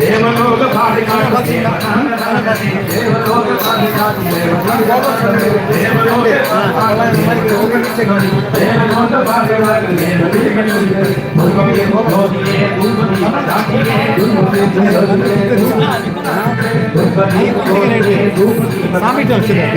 దేవలోక పాడికాడు దేవలోక పాడికాడు దేవలోక దేవలోక పాడికాడు దేవలోక పాడికాడు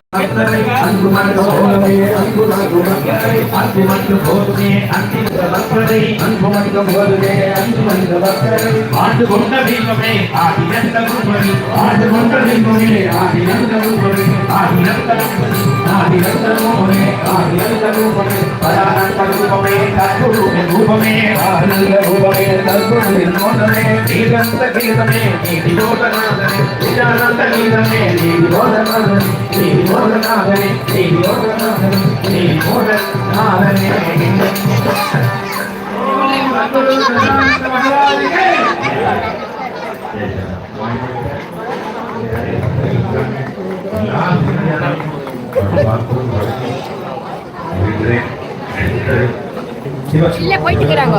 சீரொளி தேவலோக பாடி காட்டும் தேவனாகதே தேவலோக பாடி காட்டும் தேவனாகதே தேவலோக பாடி தேவலோக பாடி காட்டும் தேவனாகதே முருகமே போதியே துன்பமே தாக்கியே துன்பமே துன்பமே போதியே துன்பமே சாமிட்டு வச்சுருக்கேன் ஆண்டு கொண்ட தெய்வமே ஆதி எந்த குருபதி ஆண்டு கொண்ட தெய்வமே ஆதி எந்த குருபதி ஆதி எந்த குருபதி ஆதி எந்த குருபதி ஆதி எந்த குருபதி பரானந்த ரூபமே தத்குருவின் ரூபமே ஆனந்த ரூபமே தத்குருவின் மோதமே நீதந்த கீதமே நீதி யோகநாதனே நிஜானந்த கீதமே நீதி யோகநாதனே நீதி யோகநாதனே நீதி யோகநாதனே நீதி யோகநாதனே இல்ல போயிட்டு இருக்கிறாங்க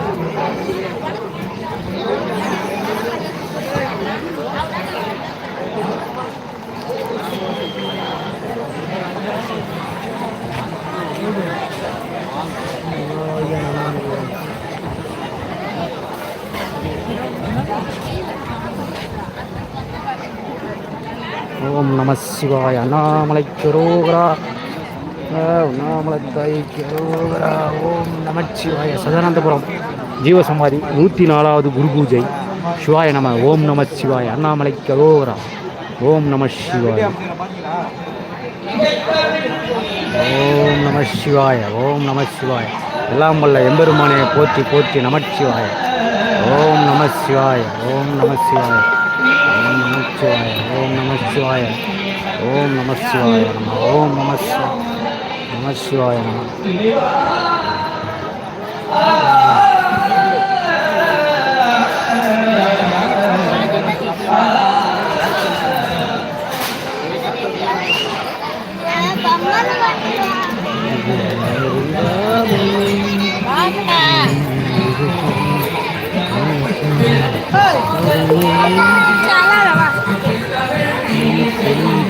நம சிவாய அண்ணாமலை கரோகரா உண்ணாமலை தாய் கரோகரா ஓம் நமச்சிவாய சதானந்தபுரம். ஜீவசமாதி நூற்றி நாலாவது குரு பூஜை சிவாய நம ஓம் நம சிவாய அண்ணாமலை கரோகரா ஓம் நம சிவாய. ஓம் நம சிவாய ஓம் நம சிவாய. எல்லாம் வல்ல எம்பெருமானையை போற்றி போற்றி நமச்சிவாய ஓம் நம சிவாய ஓம் நம சிவாய. ஓம் நமச்சிவாய ஓம் நமச்சிவாய ஓம் நமச்சிவாய நம ஓம்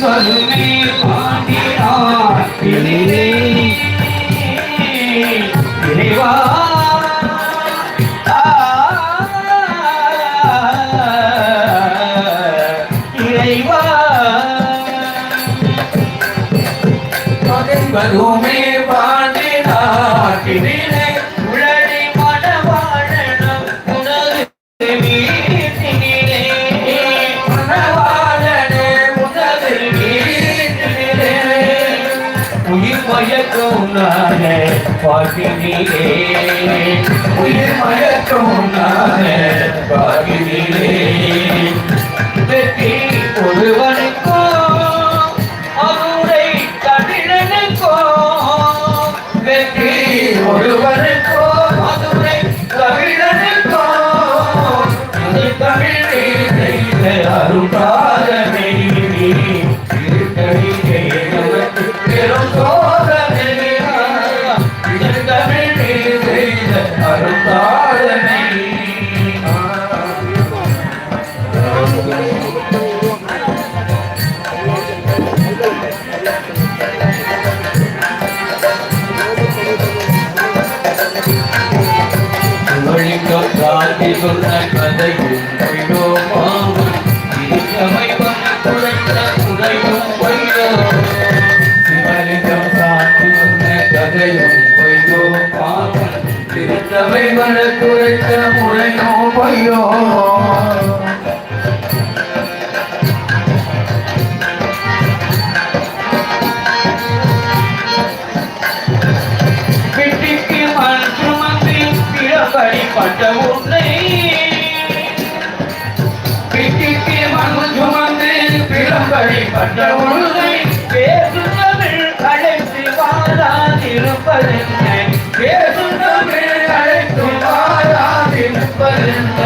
நமச்சிவாய நம வருமே பாண்டி நானே பாகினிலே உயிர் மயக்கம் நானே பாகினிலே பிறப்படிப்பட்ட உன்னை வெட்டிக்கு மண் சுமந்து பேசு தமிழ் அழைத்து வாழாதிருப்பதென்ன பேசு தமிழ் அழைத்து வாழாதிருப்பதென்ன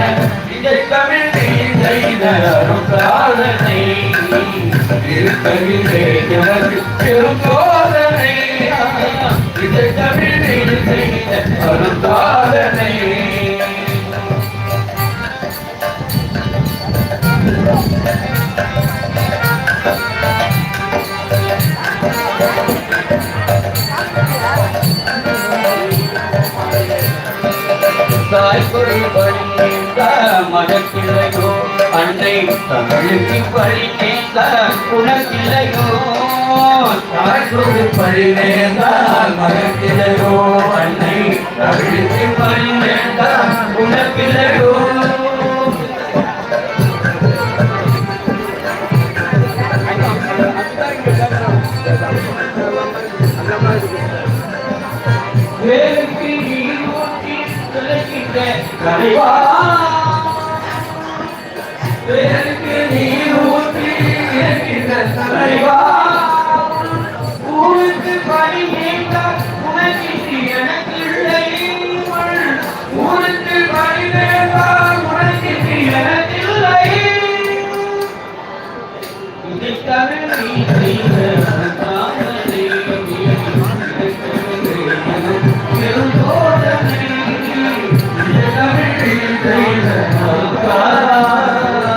இதை தமிழ் செய்த திருத்தமிழே எனக்கு பெரும் சோதனை இதை தமிழ் செய்த தாய் பழிந்த மதக்கிளையோ அன்னை தமிழுக்கு பழிந்த குணக்கிளையோ தாய் பொருள் பழிந்த மதக்கிளையோ அன்னை தமிழுக்கு பழிந்த குணக்கிளையோ தலைவா. நீ செய்த காதலை கொஞ்சம் பேசாம இருந்தா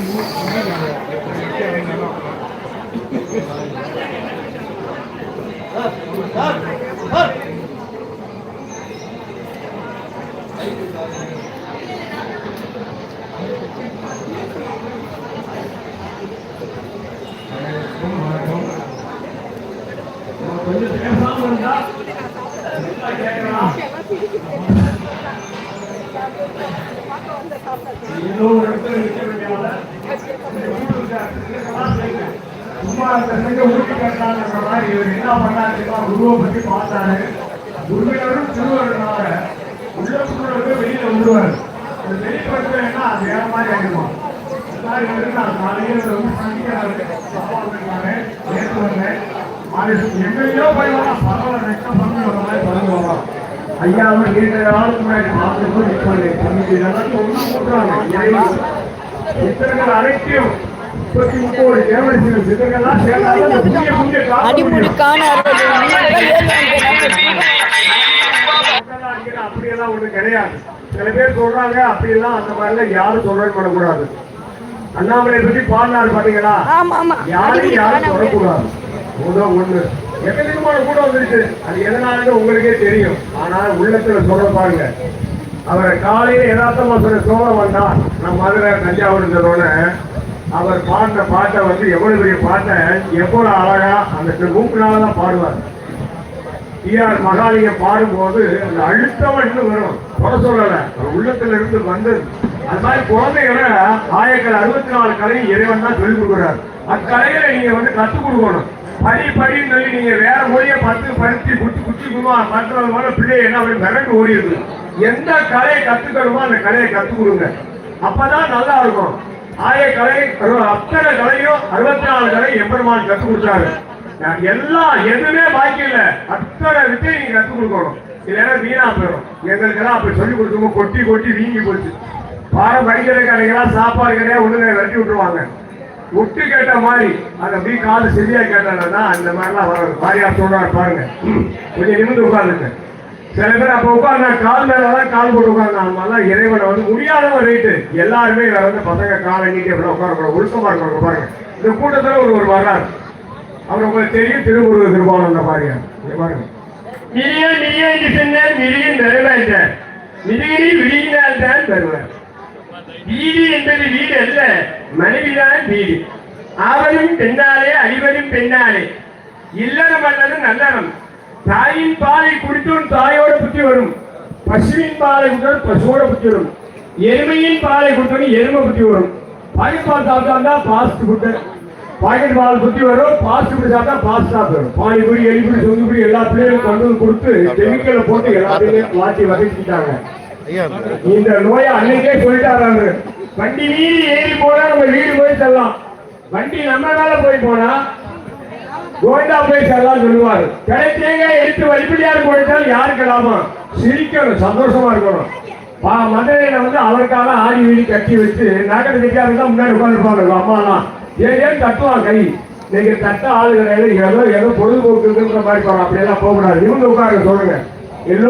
கேட்கலாம் ஏதோ ஒரு இடத்துல நிக்க வேண்டியவங்க சும்மா அந்த செங்க ஊட்டி கட்டான்ற மாதிரி இவர் என்ன பண்ணாருன்னா குருவை பத்தி பார்த்தாரு குருவினரும் திருவருனால உள்ள வெளியில விடுவாரு அது அது வேற மாதிரி ஆகிடுமா நான் காலையில வந்து சந்திக்கிறாரு அப்பா நேற்று வந்தேன் எங்கேயோ போய் வரலாம் பரவாயில்ல நெக்ஸ்ட் பண்ணி வர மாதிரி பண்ணி வரலாம் ஐயா வந்து நீண்ட நாளுக்கு முன்னாடி பார்த்துட்டு நிற்பாங்க சித்தர்கள் அனைத்தையும் அடிமுடிக்கான அப்படியெல்லாம் ஒண்ணு கிடையாது. சில பேர் சொல்றாங்க அப்படியெல்லாம் அந்த மாதிரிலாம் யாரும் சொல்றது பண்ணக்கூடாது அண்ணாமலை பத்தி பாடினாரு பாத்தீங்களா? ஆமா ஆமா. யாரையும் யாரும் தொடக்கூடாது. முதல் ஒண்ணு எக்கச்சக்கமான கூட வந்துருச்சு? அது எதனால உங்களுக்கே தெரியும். ஆனால் உள்ளத்துல சொல்ல பாருங்க. அவரை காலையில யதார்த்தமா சொன்ன சோழம் வந்தா நம்ம மதுரை தஞ்சாவூர் சொன்னோட அவர் பாடின பாட்டை வந்து எவ்வளவு பெரிய பாட்டை எவ்வளவு அழகா அந்த மூக்குனால தான் பாடுவார். டிஆர் மகாலிய பாடும்போது அந்த அழுத்தம் இன்னும் வரும். குறை சொல்லல. உள்ளத்துல இருந்து வந்தது. அது மாதிரி குழந்தைகளை ஆயக்கல் அறுபத்தி நாலு கலையும் இறைவன் தான் சொல்லிக் கொடுக்குறாரு. அக்கலைகளை நீங்க வந்து கத்துக் கொடுக்கணும். படி படின்னு சொல்லி நீங்க வேற மொழியை பத்து பருத்தி குச்சி குச்சி குமா மற்றது போல பிள்ளை என்ன அப்படி மிரண்டு ஓடிடுது. எந்த கலையை கத்துக்கணுமோ அந்த கலையை கத்துக் கொடுங்க. அப்பதான் நல்லா இருக்கும். ஆய கலை அத்தனை கலையும் அறுபத்தி நாலு கலை எம்பெருமான் கற்றுக் கொடுத்தாரு. எல்லாம் எதுவுமே பாக்கி இல்ல. அத்தனை வித்தையும் நீங்க கத்து கொடுக்கணும். இல்லைன்னா வீணா போயிடும். எங்களுக்கெல்லாம் அப்படி சொல்லி கொடுத்தவங்க கொட்டி கொட்டி வீங்கி போச்சு. பாடம் படிக்கிற கடைகளாம் சாப்பாடு கிடையாது ஒண்ணுங்க வெட்டி விட்டுருவாங்க. விட்டு கேட்ட மாதிரி அந்த பி காலு சரியா கேட்டாங்கன்னா அந்த மாதிரிலாம் வராது. வாரியார் சொல்றாரு பாருங்க. கொஞ்சம் நிமிந்து உட்காருங்க. சில பேர் அப்ப உட்காந்து கால் மேலதான் கால் போட்டு உட்காந்து நம்மலாம் இறைவனை வந்து முடியாதவன் ரைட்டு எல்லாருமே வேற வந்து பசங்க காலை நீட்டி அப்படி உட்காரக்கூடாது. ஒழுக்கமா இருக்கணும் பாருங்க. இந்த கூட்டத்துல ஒரு ஒரு வரலாறு அவர் உங்களுக்கு தெரியும் திருமுருக திருபாலம் அந்த இங்க பாருங்க. மிரிய மிரிய என்று சொன்னால் மிரியின் நிறைவேற்ற மிரியினி விழியினால் தான் பெறுவார் வீதி என்பது வீடு அல்ல மனைவிதான் வீடு. ஆவலும் பெண்ணாலே அழிவரும் பெண்ணாலே. இல்லறம் அல்லது நல்லறம். தாயின் பாலை குடித்தோன் தாயோட புத்தி வரும். பசுவின் பாலை குடித்தோன் பசுவோட புத்தி வரும். எருமையின் பாலை குடித்தோன் எருமை புத்தி வரும். பாக்கெட் பால் சாப்பிட்டா பாஸ்ட் ஃபுட்டு பாக்கெட் பால் புத்தி வரும் பாஸ்ட் ஃபுட் சாப்பிட்டா பாஸ்ட் வரும் பானிபுரி எலிபுரி சொந்துபுரி எல்லா பிள்ளைகளும் கொண்டு வந்து கொடுத்து கெமிக்கலை போட்டு எல்லாத்தையும் மாற்றி வதக்கிட்டாங்க இந்த நோயை அன்னைக்கே சொல்லிட்டாரு வண்டி மீறி ஏறி போனா நம்ம வீடு போய் செல்லலாம். வண்டி நம்ம மேல போய் போனா கோண்டா போய் செல்லலாம் சொல்லுவாரு. கிடைச்சேங்க எடுத்து வழிபடியார் போயிட்டால் யாருக்கு லாபம்? சிரிக்கணும் சந்தோஷமா இருக்கணும். மதுரையில வந்து அவருக்காக ஆடி வீடி கட்டி வச்சு நகர கட்டியாரு தான் முன்னாடி உட்காந்துருப்பாங்க அம்மாலாம். ஏன் ஏன் தட்டுவான் கை? நீங்க தட்ட ஆளு கிடையாது ஏதோ ஏதோ பொழுதுபோக்குன்ற மாதிரி போறோம் அப்படியெல்லாம் போகக்கூடாது. இவங்க உட்காருங்க சொல்லுங்க. எல்லோரும்